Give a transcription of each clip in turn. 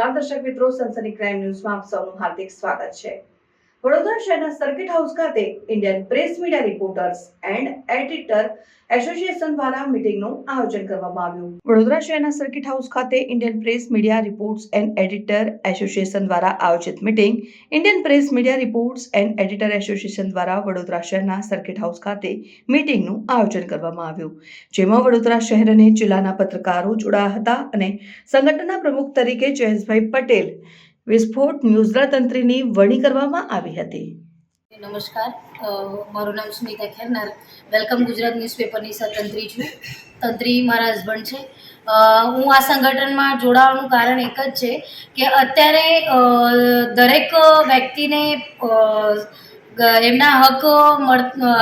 નમસ્કાર. દર્શક મિત્રો સનસની ક્રાઇમ ન્યૂઝમાં આપ સૌનું હાર્દિક સ્વાગત છે. વડોદરા શહેરના સર્કિટ હાઉસ ખાતે Indian press media reporters and editor association દ્વારા મીટિંગનું આયોજન કરવામાં આવ્યું. વડોદરા શહેરના સર્કિટ હાઉસ ખાતે Indian press media reports and editor association દ્વારા આયોજિત meeting Indian press media reports and editor association દ્વારા વડોદરા શહેરના સર્કિટ હાઉસ ખાતે મીટિંગનું આયોજન કરવામાં આવ્યું. જેમાં વડોદરા શહેર અને જિલ્લાના પત્રકારો જોડાયા હતા અને સંગઠનના પ્રમુખ તરીકે જયેશભાઈ પટેલ વિસ્ફોટ ન્યૂઝ તંત્રીની વણી કરવામાં આવી હતી. નમસ્કાર. મારું નામ સુનિતા ખેરનાર. વેલકમ ગુજરાત ન્યૂઝપેપરની સતંત્રી છું. તંત્રી મારા હસબન્ડ છે. હું આ સંગઠનમાં જોડાવાનું કારણ એક જ છે કે અત્યારે દરેક વ્યક્તિને એમના હક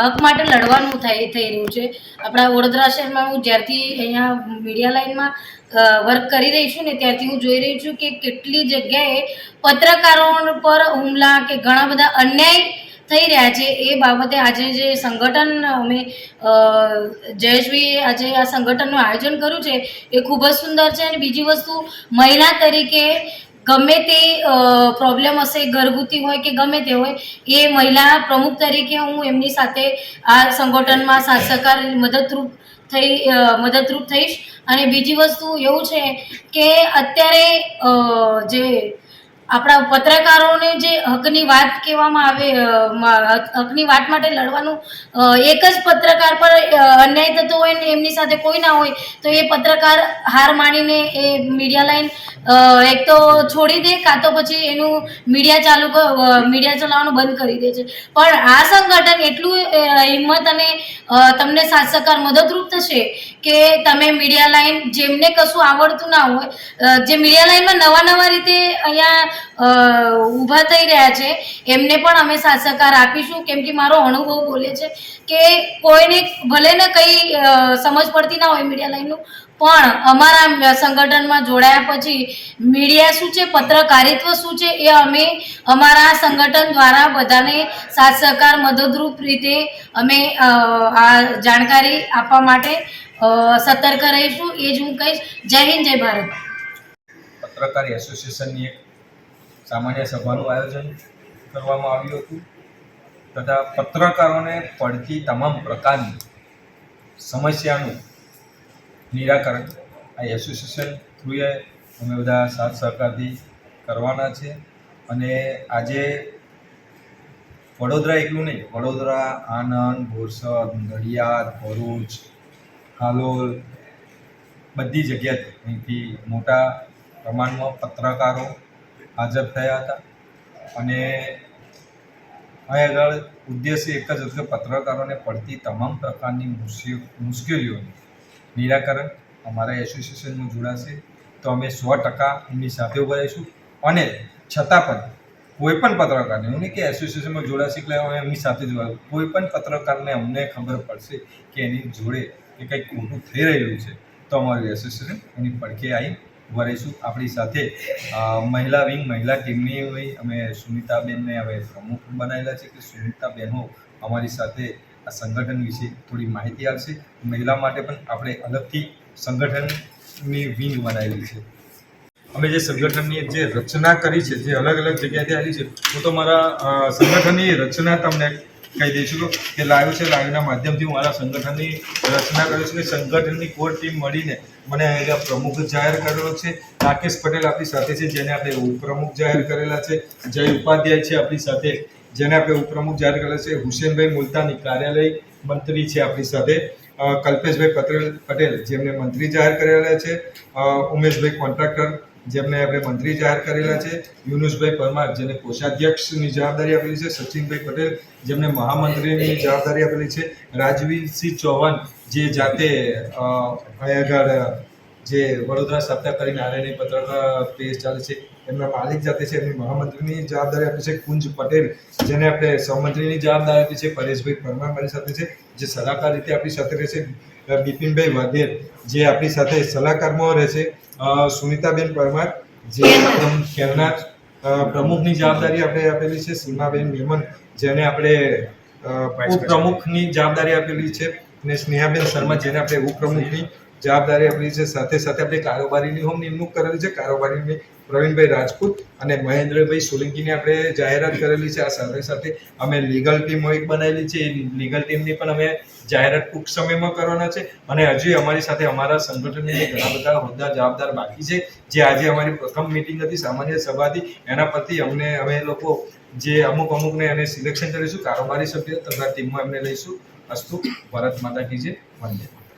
હક માટે લડવાનું થઈ થઈ રહ્યું છે. આપણા વડોદરા શહેરમાં હું જ્યારથી અહીંયા મીડિયા લાઇનમાં વર્ક કરી રહી છું ને ત્યારથી હું જોઈ રહી છું કે કેટલી જગ્યાએ પત્રકારો પર હુમલા કે ઘણા બધા અન્યાય થઈ રહ્યા છે. એ બાબતે આજે જે સંગઠન અમે જયેશભાઈએ આજે આ સંગઠનનું આયોજન કર્યું છે, એ ખૂબ જ સુંદર છે અને બીજી વસ્તુ મહિલા તરીકે ગમે તે પ્રોબ્લેમ હશે, ઘરગુતી હોય કે ગમે તે હોય, એ મહિલા પ્રમુખ તરીકે હું એમની સાથે આ સંગઠનમાં સાથ સહકાર મદદરૂપ થઈ મદદરૂપ થઈશ. અને બીજી વસ્તુ એવું છે કે અત્યારે જે આપણા પત્રકારોને જે હકની વાત કહેવામાં આવે હકની વાત માટે લડવાનું એક જ પત્રકાર પર અન્યાય થતો હોય ને એમની સાથે કોઈ ના હોય, તો એ પત્રકાર હાર માણીને એ મીડિયા લાઈન એક તો છોડી દે, કાં તો પછી એનું મીડિયા ચાલુ મીડિયા ચલાવવાનું બંધ કરી દે છે. પણ આ સંગઠન એટલું હિંમત અને તમને સાથ સહકાર મદદરૂપ થશે કે તમે મીડિયા લાઈન જેમને કશું આવડતું ના હોય જે મીડિયા લાઈનમાં નવા નવા રીતે અહીંયા ઊભા થઈ રહ્યા છે. એમને પણ અમે સાથ સહકાર આપીશું. કેમ કે મારો અનુભવ બોલે છે કે કોઈને ભલે ને કંઈ સમજ પડતી ના હોય મીડિયા લાઈનનું, પણ અમારા સંગઠનમાં જોડાયા પછી મીડિયા શું છે, પત્રકારિત્વ શું છે, એ અમે અમારા સંગઠન દ્વારા બધાને સાથ સહકાર મદદરૂપ રીતે અમે આ જાણકારી આપવા માટે સતર્ક રહીશું. એ જ હું કહીશ. જય હિન્દ, જય ભારત. પત્રકાર એસોસિએશનની એક સામાન્ય સભાનું આયોજન કરવામાં આવ્યું હતું. તથા પત્રકારોને પડતી તમામ પ્રકારની સમસ્યાનું નિરાકરણ આ એસોસિએશન થ્રુએ અમે બધા સાથ સહકારથી કરવાના છે. અને આજે વડોદરા એકલું નહીં, વડોદરા, આણંદ, બોરસદ, નડિયાદ, ભરૂચ, હાલોલ બધી જગ્યાએ અહીંથી મોટા પ્રમાણમાં પત્રકારો હાજર થયા હતા. અને અહીં આગળ ઉદ્દેશ્ય એક જ હતો પત્રકારોને પડતી તમામ પ્રકારની મુશ્કેલ મુશ્કેલીઓનું નિરાકરણ અમારા એસોસિએશનમાં જોડાશે. તો અમે સો ટકા એમની સાથે ઊભા રહીશું. અને છતાં પણ કોઈ પણ પત્રકારને એવું નહીં કે એસોસિએશનમાં જોડાશે એટલે અમે એમની સાથે જોડાયું કોઈ પણ પત્રકારને અમને ખબર પડશે કે એની જોડે કે કંઈક ખોટું થઈ રહ્યું છે. તો અમારું એસોસિએશન એની પડખે આવી રહીશું. આપણી સાથે મહિલા વિંગ, મહિલા ટીમની હોય, અમે સુનિતાબેનને હવે પ્રમુખ બનાવેલા છે કે સુનિતાબેનો અમારી સાથે આ સંગઠન વિશે થોડી માહિતી આપશે. મહિલા માટે પણ આપણે અલગથી સંગઠનની વિંગ બનાવેલી છે. અમે જે સંગઠનની જે રચના કરી છે, જે અલગ અલગ જગ્યાએથી આવી છે હું તો મારા સંગઠનની રચના તમને કહી દઈશું કે લાઈવ છે લાઈવના માધ્યમથી હું મારા સંગઠનની રચના કરું છું કે સંગઠનની કોર ટીમ મળીને મને અહીંયા પ્રમુખ જાહેર કરેલો છે. રાકેશ પટેલ આપણી સાથે છે, જેને આપણે ઉપપ્રમુખ જાહેર કરેલા છે. જય ઉપાધ્યાય છે આપણી સાથે, જેને આપણે ઉપપ્રમુખ જાહેર કરેલા છે. હુસેનભાઈ મુલતાની કાર્યાલય મંત્રી છે આપણી સાથે. કલ્પેશભાઈ પટેલ પટેલ જેમને મંત્રી જાહેર કરેલા છે. ઉમેશભાઈ કોન્ટ્રાક્ટર જેમને આપણે મંત્રી જાહેર કરેલા છે, યુનુસભાઈ પરમાર, જેને કોષાધ્યક્ષની જવાબદારી આપેલી છે, સચિનભાઈ પટેલ, જેમને મહામંત્રીની જવાબદારી આપેલી છે, રાજવીરસિંહ ચૌહાણ, જે જાતે અયાગઢ જે વડોદરા સપ્તાહ કરીને આરએનએ પત્રકાર પેજ ચાલે છે, એમના માલિક જાતે છે, એમની મહામંત્રીની જવાબદારી આપી છે, કુંજ પટેલ, જેને આપણે સહમંત્રીની જવાબદારી આપી છે, પરેશભાઈ પરમાર મારી સાથે છે, જે સલાહકાર રીતે આપણી સાથે રહેશે બિપિનભાઈ વાઘેર જે આપણી સાથે સલાહકારમાં રહેશે સુનિતાબેન પરમાર જે ખેરનાર પ્રમુખની જવાબદારી આપણે આપેલી છે સીમાબેન મેમન જેને આપણે ઉપપ્રમુખની જવાબદારી આપેલી છે અને સ્નેહાબેન શર્મા જેને આપણે ઉપપ્રમુખની જવાબદારી આપણી છે. સાથે સાથે આપણે કારોબારીની હોમ નિમણૂક કરેલી છે. કારોબારીની પ્રવીણભાઈ રાજપૂત અને મહેન્દ્રભાઈ સોલંકીની આપણે જાહેરાત કરેલી છે. આ સાથે સાથે અમે લીગલ ટીમો એક બનાવેલી છે. એ લીગલ ટીમની પણ અમે જાહેરાત ટૂંક સમયમાં કરવાના છે. અને હજી અમારી સાથે અમારા સંગઠનની ઘણા બધા હોદ્દા જવાબદાર બાકી છે. જે આજે અમારી પ્રથમ મિટિંગ હતી સામાન્ય સભા હતી એના પરથી અમને અમે લોકો જે અમુક અમુકને એને સિલેક્શન કરીશું. કારોબારી સભ્ય તથા ટીમમાં એમને લઈશું. અસ્તુ. ભારત માતા કી જય. વંદે